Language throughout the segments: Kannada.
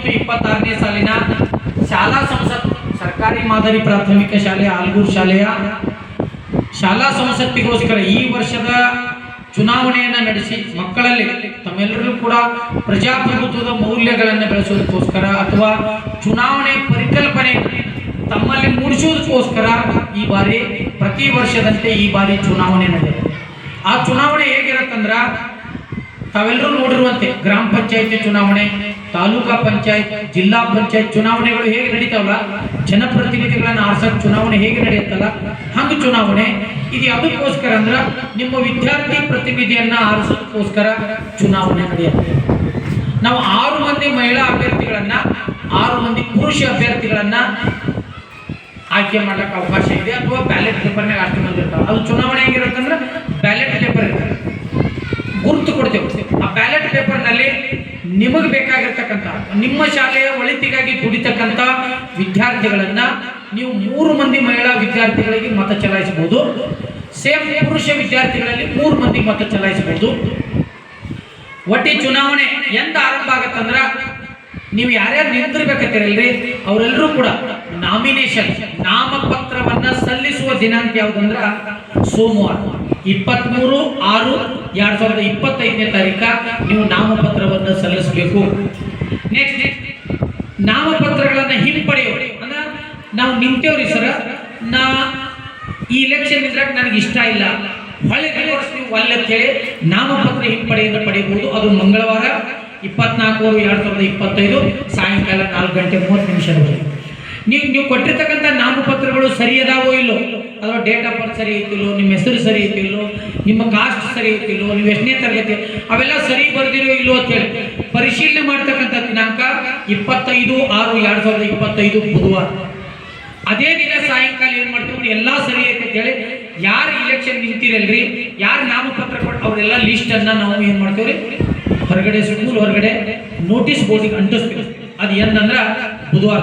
ಮತ್ತು ಇಪ್ಪತ್ತಾರನೇ ಸಾಲಿನ ಶಾಲಾ ಸಂಸತ್, ಸರ್ಕಾರಿ ಮಾದರಿ ಪ್ರಾಥಮಿಕ ಶಾಲೆ, ಆಲ್ಗೂರ್ ಶಾಲೆಯ ಶಾಲಾ ಸಂಸತ್ತಿಗೋಸ್ಕರ ಈ ವರ್ಷದ ಚುನಾವಣೆಯನ್ನು ನಡೆಸಿ ಮಕ್ಕಳಲ್ಲಿ ತಮ್ಮೆಲ್ಲರೂ ಕೂಡ ಪ್ರಜಾಪ್ರಭುತ್ವದ ಮೌಲ್ಯಗಳನ್ನು ಬೆಳೆಸೋದಕ್ಕೋಸ್ಕರ ಅಥವಾ ಚುನಾವಣೆ ಪರಿಕಲ್ಪನೆ ತಮ್ಮಲ್ಲಿ ಮೂಡಿಸೋದಕ್ಕೋಸ್ಕರ ಈ ಬಾರಿ ಪ್ರತಿ ವರ್ಷದಂತೆ ಈ ಬಾರಿ ಚುನಾವಣೆ ನಡೆಯುತ್ತೆ ಆ ಚುನಾವಣೆ ಹೇಗಿರತ್ತಂದ್ರ ತಾವೆಲ್ಲರೂ ನೋಡಿರುವಂತೆ ಗ್ರಾಮ ಪಂಚಾಯತಿ ಚುನಾವಣೆ, ತಾಲೂಕಾ ಪಂಚಾಯತ್, ಜಿಲ್ಲಾ ಪಂಚಾಯತ್ ಚುನಾವಣೆಗಳು ಹೇಗೆ ನಡೀತಾವಲ್ಲ? ಜನಪ್ರತಿನಿಧಿಗಳನ್ನ ಆರ್ಸಕ್ ಚುನಾವಣೆ ಹೇಗೆ ನಡೆಯುತ್ತಲ್ಲ? ಹಂಗ ಚುನಾವಣೆ, ಇದು ಯಾವುದಕ್ಕೋಸ್ಕರ ಅಂದ್ರ ನಿಮ್ಮ ವಿದ್ಯಾರ್ಥಿ ಪ್ರತಿನಿಧಿಯನ್ನ ಆರಿಸೋದಕ್ಕೋಸ್ಕರ ಚುನಾವಣೆ ನಡೆಯುತ್ತೆ. ನಾವು ಆರು ಮಂದಿ ಮಹಿಳಾ ಅಭ್ಯರ್ಥಿಗಳನ್ನ, ಆರು ಮಂದಿ ಪುರುಷ ಅಭ್ಯರ್ಥಿಗಳನ್ನ ಆಯ್ಕೆ ಮಾಡಕ್ಕೆ ಅವಕಾಶ ಇದೆ ಅಥವಾ ಬ್ಯಾಲೆಟ್ ಪೇಪರ್ನಾಗ ಅಷ್ಟು ಮಂದಿ ಇರ್ತಾವೆ ಅದು ಚುನಾವಣೆ ಹೆಂಗಿರುತ್ತಂದ್ರೆ ಬ್ಯಾಲೆಟ್ ಪೇಪರ್ ಇರುತ್ತೆ ಗುರುತು ಕೊಡ್ತೇವೆ ಆ ಬ್ಯಾಲೆಟ್ ಪೇಪರ್ನಲ್ಲಿ ನಿಮಗೆ ಬೇಕಾಗಿರ್ತಕ್ಕಂಥ ನಿಮ್ಮ ಶಾಲೆಯ ಒಳಿತಿಗಾಗಿ ದುಡಿತಕ್ಕಂಥ ವಿದ್ಯಾರ್ಥಿಗಳನ್ನ ನೀವು ಮೂರು ಮಂದಿ ಮಹಿಳಾ ವಿದ್ಯಾರ್ಥಿಗಳಿಗೆ ಮತ ಚಲಾಯಿಸಬಹುದು. ಸೇಮ್ ಪುರುಷ ವಿದ್ಯಾರ್ಥಿಗಳಲ್ಲಿ ಮೂರು ಮಂದಿ ಮತ ಚಲಾಯಿಸಬಹುದು. ಒಟ್ಟಿ ಚುನಾವಣೆ ಎಂತ ಆರಂಭ ಆಗತ್ತಂದ್ರ ನೀವು ಯಾರ್ಯಾರು ನಿಂತಿರ್ಬೇಕಂತೀರಲ್ರಿ ಅವರೆಲ್ಲರೂ ಕೂಡ ನಾಮಿನೇಷನ್ ನಾಮಪತ್ರವನ್ನ ಸಲ್ಲಿಸುವ ದಿನಾಂಕ ಯಾವುದಂದ್ರ ಸೋಮವಾರ. ಇಪ್ಪತ್ಮೂರು ಆರು ಎರಡ್ ಸಾವಿರದ ಇಪ್ಪತ್ತೈದನೇ ತಾರೀಕ ನೀವು ನಾಮಪತ್ರವನ್ನ ಸಲ್ಲಿಸಬೇಕು. ನೆಕ್ಸ್ಟ್ ನಾಮಪತ್ರಗಳನ್ನು ಹಿಂಪಡೆಯೋರು ಅಂದ್ರೆ ನಾವು ನಿಂತೇವ್ರಿ ಸರ, ನಾ ಈ ಇಲೆಕ್ಷನ್ ಇದ್ರಾಗ ನನಗೆ ಇಷ್ಟ ಇಲ್ಲ. ಹೊಳೆ ವರ್ಷ ಒಲ್ಲೆ ಅಂತ ನಾಮಪತ್ರ ಹಿಂಪಡೆಯನ್ನು ಪಡೆಯಬಹುದು. ಅದು ಮಂಗಳವಾರ ಇಪ್ಪತ್ನಾಲ್ಕು ಎರಡು ಸಾವಿರದ ಇಪ್ಪತ್ತೈದು, ಸಾಯಂಕಾಲ ನಾಲ್ಕು ಗಂಟೆ ಮೂವತ್ತು ನಿಮಿಷದವರೆಗೆ ನೀವು ನೀವು ಕೊಟ್ಟಿರ್ತಕ್ಕಂಥ ನಾಮಪತ್ರಗಳು ಸರಿ ಅದಾವೋ ಇಲ್ಲೋ? ಅಥವಾ ಡೇಟ್ ಆಫ್ ಬರ್ತ್ ಸರಿ ಐತಿಲ್ಲೋ? ನಿಮ್ಮ ಹೆಸರು ಸರಿ ಐತಿಲ್ಲೋ? ನಿಮ್ಮ ಕಾಸ್ಟ್ ಸರಿ ಐತಿಲ್ಲೋ? ನೀವು ಎಷ್ಟನೇ ತರಗತಿ? ಅವೆಲ್ಲ ಸರಿ ಬರ್ದಿರೋ ಇಲ್ಲೋ ಅಂತೇಳಿ ಪರಿಶೀಲನೆ ಮಾಡ್ತಕ್ಕಂಥ ದಿನಾಂಕ ಇಪ್ಪತ್ತೈದು ಆರು ಎರಡು ಸಾವಿರದ ಇಪ್ಪತ್ತೈದು ಬುಧವಾರ. ಅದೇ ದಿನ ಸಾಯಂಕಾಲ ಏನು ಮಾಡ್ತೀವಿ? ಎಲ್ಲ ಸರಿ ಐತೆ ಅಂತೇಳಿ ಯಾರು ಇಲೆಕ್ಷನ್ ನಿಂತಿರಲ್ರಿ? ಯಾರು ನಾಮಪತ್ರ ಕೊಟ್ಟು ಅವರೆಲ್ಲ ಲಿಸ್ಟನ್ನು ನಾವು ಏನು ಮಾಡ್ತೀವ್ರಿ? ಹೊರಗಡೆ ಸ್ಕೂಲ್ ಹೊರಗಡೆ ನೋಟಿಸ್ ಬೋರ್ಡಿಗೆ ಅಂಟಿಸ್ತೀವಿ. ಅದು ಏನಂದ್ರೆ ಬುಧವಾರ.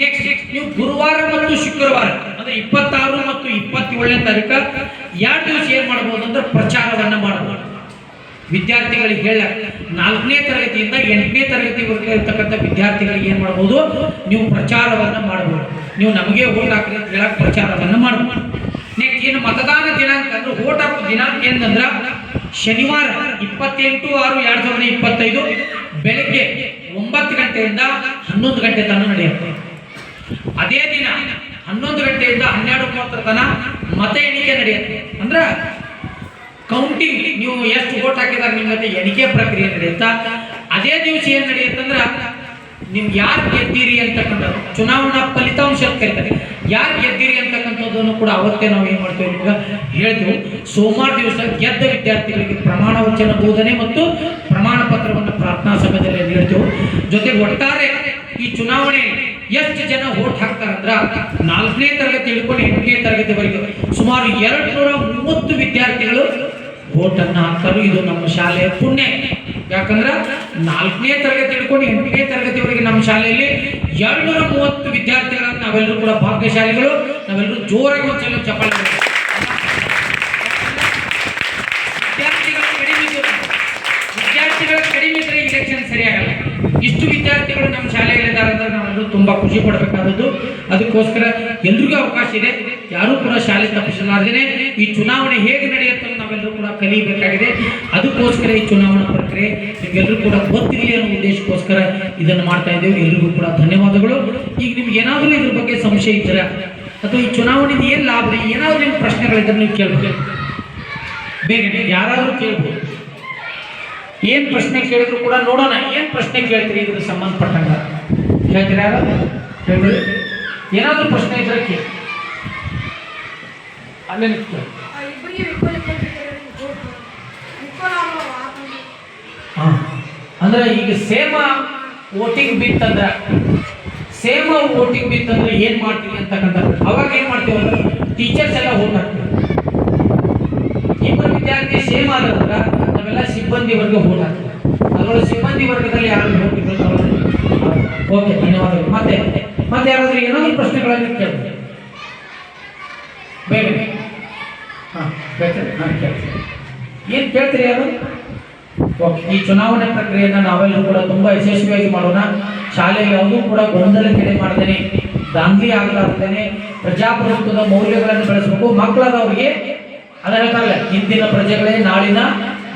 ನೆಕ್ಸ್ಟ್ ನೀವು ಗುರುವಾರ ಮತ್ತು ಶುಕ್ರವಾರ, ಅಂದ್ರೆ ಇಪ್ಪತ್ತಾರು ಮತ್ತು ಇಪ್ಪತ್ತೇಳನೇ ತಾರೀಕು ಎರಡು ದಿವಸ ಏನು ಮಾಡಬಹುದು ಅಂದ್ರೆ ಪ್ರಚಾರವನ್ನ ಮಾಡಬಹುದು ವಿದ್ಯಾರ್ಥಿಗಳಿಗೆ ಹೇಳ, ನಾಲ್ಕನೇ ತರಗತಿಯಿಂದ ಎಂಟನೇ ತರಗತಿವರೆಗೆ ಇರ್ತಕ್ಕಂಥ ವಿದ್ಯಾರ್ಥಿಗಳಿಗೆ ಏನು ಮಾಡ್ಬೋದು? ನೀವು ಪ್ರಚಾರವನ್ನು ಮಾಡ್ಬೋದು. ನೀವು ನಮಗೆ ಓಟ್ ಹಾಕ್ರಿ ಅಂತ ಹೇಳಕ್ ಪ್ರಚಾರವನ್ನು ಮಾಡ್ಬೋದು. ನೆಕ್ಸ್ಟ್ ಏನು ಮತದಾನ ದಿನಾಂಕ ಅಂದ್ರೆ ಓಟ್ ಹಾಕೋ ದಿನಾಂಕ ಏನಂದ್ರ ಶನಿವಾರ ಇಪ್ಪತ್ತೆಂಟು ಆರು ಎರಡ್ ಸಾವಿರದ ಇಪ್ಪತ್ತೈದು ಬೆಳಗ್ಗೆ ಒಂಬತ್ತು ಗಂಟೆಯಿಂದ ಹನ್ನೊಂದು ಗಂಟೆ ತನಕ ನಡೆಯುತ್ತೆ. ಅದೇ ದಿನ ಹನ್ನೊಂದು ಗಂಟೆಯಿಂದ ಹನ್ನೆರಡು ಮೂವತ್ತರ ತನ ಮತ ಎಣಿಕೆ ನಡೆಯುತ್ತೆ. ಅಂದ್ರ ಕೌಂಟಿಂಗ್ ನೀವು ಎಷ್ಟು ವೋಟ್ ಹಾಕಿದಾಗ ನಿಮ್ಮ ಜೊತೆ ಎಣಿಕೆ ಪ್ರಕ್ರಿಯೆ ನಡೆಯುತ್ತಾ? ಅದೇ ದಿವಸ ಏನ್ ನಡೆಯುತ್ತಂದ್ರ ನಿಮ್ ಯಾರು ಗೆದ್ದೀರಿ ಅಂತಕ್ಕಂಥ ಚುನಾವಣಾ ಫಲಿತಾಂಶ ಕರೀತಾರೆ. ಯಾರು ಗೆದ್ದೀರಿ ಅಂತಕ್ಕಂಥದ್ದನ್ನು ಕೂಡ ಅವತ್ತೇ ನಾವು ಏನ್ ಮಾಡ್ತೇವೆ ಈಗ ಹೇಳ್ತೇವೆ. ಸೋಮವಾರ ದಿವಸ ಗೆದ್ದ ವಿದ್ಯಾರ್ಥಿಗಳಿಗೆ ಪ್ರಮಾಣ ವಚನ ಬೋಧನೆ ಮತ್ತು ಪ್ರಮಾಣ ಪತ್ರವನ್ನು ಪ್ರಾರ್ಥನಾ ಸಭೆಯಲ್ಲಿ ನೀಡ್ತೇವೆ. ಜೊತೆಗೆ ಒಟ್ಟಾರೆ ಚುನಾವಣೆ ಎಷ್ಟು ಜನ ವೋಟ್ ಹಾಕ್ತಾರಂದ್ರ ನಾಲ್ಕನೇ ತರಗತಿ ಹಿಡ್ಕೊಂಡು ಎಂಟನೇ ತರಗತಿವರೆಗೆ ಸುಮಾರು ಎರಡು ನೂರ ಮೂವತ್ತು ವಿದ್ಯಾರ್ಥಿಗಳು ವೋಟ್ ಅನ್ನ ಹಾಕ್ತಾರೆ ಇದು ನಮ್ಮ ಶಾಲೆಯ ಪುಣ್ಯ. ಯಾಕಂದ್ರ ನಾಲ್ಕನೇ ತರಗತಿ ಹಿಡ್ಕೊಂಡು ಎಂಟನೇ ತರಗತಿವರೆಗೆ ನಮ್ಮ ಶಾಲೆಯಲ್ಲಿ ಎರಡ್ನೂರ ಮೂವತ್ತು ವಿದ್ಯಾರ್ಥಿಗಳನ್ನ ನಾವೆಲ್ಲರೂ ಕೂಡ ಭಾಗ್ಯಶಾಲಿಗಳು. ನಾವೆಲ್ಲರೂ ಜೋರಾಗಿ ಚಲೋ ಚಪ್ಪಾಳೆ ಇಷ್ಟು ವಿದ್ಯಾರ್ಥಿಗಳು ನಮ್ಮ ಶಾಲೆಯಲ್ಲಿ ಇದ್ದಾರೆ ಅಂದ್ರೆ ನಾವೆಲ್ಲರೂ ತುಂಬಾ ಖುಷಿ ಪಡಬೇಕಾದದ್ದು. ಅದಕ್ಕೋಸ್ಕರ ಎಲ್ರಿಗೂ ಅವಕಾಶ ಇದೆ. ಯಾರೂ ಕೂಡ ಶಾಲೆ ತಪ್ಪಿಸಲಾರ್ದೇನೆ ಈ ಚುನಾವಣೆ ಹೇಗೆ ನಡೆಯುತ್ತೆ ಅಂತ ನಾವೆಲ್ಲರೂ ಕೂಡ ಕಲಿಯಬೇಕಾಗಿದೆ ಅದಕ್ಕೋಸ್ಕರ ಈ ಚುನಾವಣಾ ಪ್ರಕ್ರಿಯೆ ನಿಮ್ಗೆಲ್ಲರೂ ಕೂಡ ಗೊತ್ತಿರಲಿ ಅನ್ನೋ ಉದ್ದೇಶಕ್ಕೋಸ್ಕರ ಇದನ್ನು ಮಾಡ್ತಾ ಇದ್ದೇವೆ. ಎಲ್ರಿಗೂ ಕೂಡ ಧನ್ಯವಾದಗಳು. ಈಗ ನಿಮ್ಗೆ ಏನಾದರೂ ಇದ್ರ ಬಗ್ಗೆ ಸಂಶಯ ಇದ್ದೀರಾ, ಅಥವಾ ಈ ಚುನಾವಣೆಯಿಂದ ಏನು ಲಾಭ ಏನಾದರೂ ಏನು ಪ್ರಶ್ನೆಗಳಿದ್ರೆ ನೀವು ಕೇಳ್ಬೇಕು ಬೇಗ, ಯಾರಾದರೂ ಕೇಳ್ಬೋದು. ಏನ್ ಪ್ರಶ್ನೆ ಕೇಳಿದ್ರು ಕೂಡ ನೋಡೋಣ. ಏನ್ ಪ್ರಶ್ನೆ ಕೇಳ್ತೀರಿ ಇದ್ರ ಸಂಬಂಧಪಟ್ಟಂಗ? ಕೇಳ್ತೀರಾ? ಕೇಳ್ಬಿಡಿ ಏನಾದ್ರೂ ಪ್ರಶ್ನೆ ಇದ್ರೆ ಕೇಳಿ. ಅಲ್ಲೇ ನಿಂತ್ಕೊಳ್ಳಿ ಹಾ. ಅಂದ್ರೆ ಈಗ ಸೇಮ ವೋಟಿಂಗ್ ಬಿತ್ತಂದ್ರೆ ಸೇಮ ವೋಟಿಂಗ್ ಬಿತ್ತಂದ್ರೆ ಏನು ಮಾಡ್ತೀವಿ ಅಂತಕ್ಕಂಥ ಅವಾಗ ಏನು ಮಾಡ್ತೀವಿ ಅಂದ್ರೆ ಟೀಚರ್ಸ್ ಎಲ್ಲ ಹೋಗ್ತಾರೆ ಇಬ್ಬರು ವಿದ್ಯಾರ್ಥಿ ಸೇಮ್ ಆದ್ರೆ ಸಿಬ್ಬಂದಿ ವರ್ಗ ಹಾಕ್ತೀವಿ ಅದರೊಳಗೆ ಸಿಬ್ಬಂದಿ ವರ್ಗದಲ್ಲಿ ಯಾರು ಓಕೆ ಧನ್ಯವಾದಗಳು. ಮತ್ತೆ ಮತ್ತೆ ಯಾರಾದ್ರೂ ಏನಾದ್ರು ಪ್ರಶ್ನೆಗಳನ್ನು ಕೇಳಿ ಬೇಗ ಹಾಂ ಏನು ಕೇಳ್ತೀರಿ ಯಾರು? ಈ ಚುನಾವಣೆ ಪ್ರಕ್ರಿಯೆಯನ್ನು ನಾವೆಲ್ಲರೂ ಕೂಡ ತುಂಬಾ ಯಶಸ್ವಿಯಾಗಿ ಮಾಡೋಣ. ಶಾಲೆ ಯಾವುದೂ ಕೂಡ ಗೊಂದಲಕ್ಕೆಡೆ ಮಾಡ್ದೇನೆ. ದಾಂಧಿ ಆಗಲಾರ್ದೇನೆ. ಪ್ರಜಾಪ್ರಭುತ್ವದ ಮೌಲ್ಯಗಳನ್ನು ಬೆಳೆಸಬೇಕು. ಮಕ್ಕಳಾದವರಿಗೆ ಅದ ಹೇಳ್ತಾರಲ್ಲ ಇಂದಿನ ಪ್ರಜೆಗಳೇ ನಾಳಿನ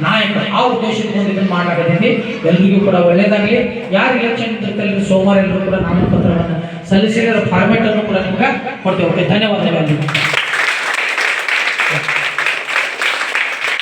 ನಾಯಕರು ಆ ಉದ್ದೇಶದಿಂದ ಇದನ್ನು ಮಾಡಲಾಗತ್ತೆ ಎಲ್ರಿಗೂ ಕೂಡ ಒಳ್ಳೇದಾಗಲಿ ಯಾರು ಎಲೆಕ್ಷನ್ ಇರ್ತಾರೆ ಸೋಮವಾರ ಎಲ್ಲರೂ ಕೂಡ ನಾಮಪತ್ರವನ್ನು ಸಲ್ಲಿಸಿರೋ ಫಾರ್ಮೆಟ್ ಅನ್ನು ಕೂಡ ನಿಮ್ಗೆ ಕೊಡ್ತೇವೆ. ಓಕೆ, ಧನ್ಯವಾದಗಳು.